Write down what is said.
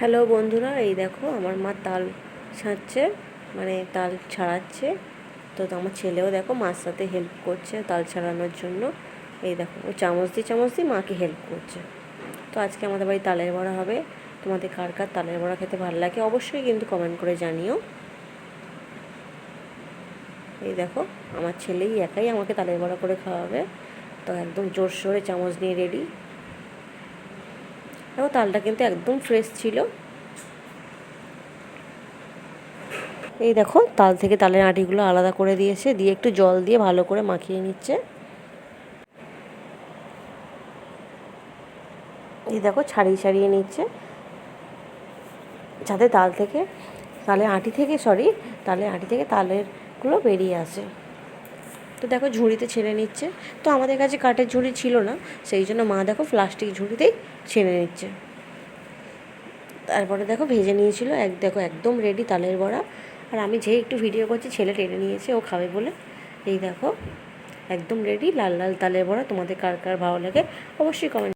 Hello বন্ধুরা, এই দেখো আমার মা তাল ছাঁচছে মানে তাল ছাড়াচ্ছে। তো আমার ছেলেও দেখো মার সাথে হেল্প করছে তাল ছাড়ানোর জন্য। এই দেখো, ও চামচ দিয়ে চামচ দিয়ে মাকে হেল্প করছে। তো আজকে আমাদের বাড়ি তালের বড়া হবে। তোমাদের কার কার তালের বড়া খেতে ভালো লাগে অবশ্যই কিন্তু কমেন্ট করে জানিও। এই দেখো, আমার ছেলেই একাই আমাকে তালের বড়া করে খাওয়াবে। তো একদম জোর সোরে চামচ নিয়ে রেডি দেখো তালটা কিন্তু একদম ফ্রেশ ছিল। এই দেখো, তাল থেকে তালের আঁটিগুলো আলাদা করে দিয়েছে, দিয়ে একটু জল দিয়ে ভালো করে মাখিয়ে নিচ্ছে। এই দেখো, ছাড়িয়ে ছাড়িয়ে নিচ্ছে। যাতে তাল থেকে, তালের আঁটি থেকে সরি তালের আঁটি থেকে তালেরগুলো বেরিয়ে আসে। তো দেখো ঝুড়িতে ছেড়ে নিচ্ছে। তো আমাদের কাছে কাঠের ঝুড়ি ছিল না, সেই জন্য মা দেখো প্লাস্টিক ঝুড়িতেই ছেড়ে নিচ্ছে। তারপরে দেখো ভেজে নিয়েছিল, এক দেখো একদম রেডি তালের বড়া। আর আমি যেই একটু ভিডিও করছি, ছেলে টেনে নিয়েছে, ও খাবে বলে। এই দেখো, একদম রেডি লাল লাল তালের বড়া। তোমাদের কার কার ভালো লাগে, অবশ্যই কমেন্ট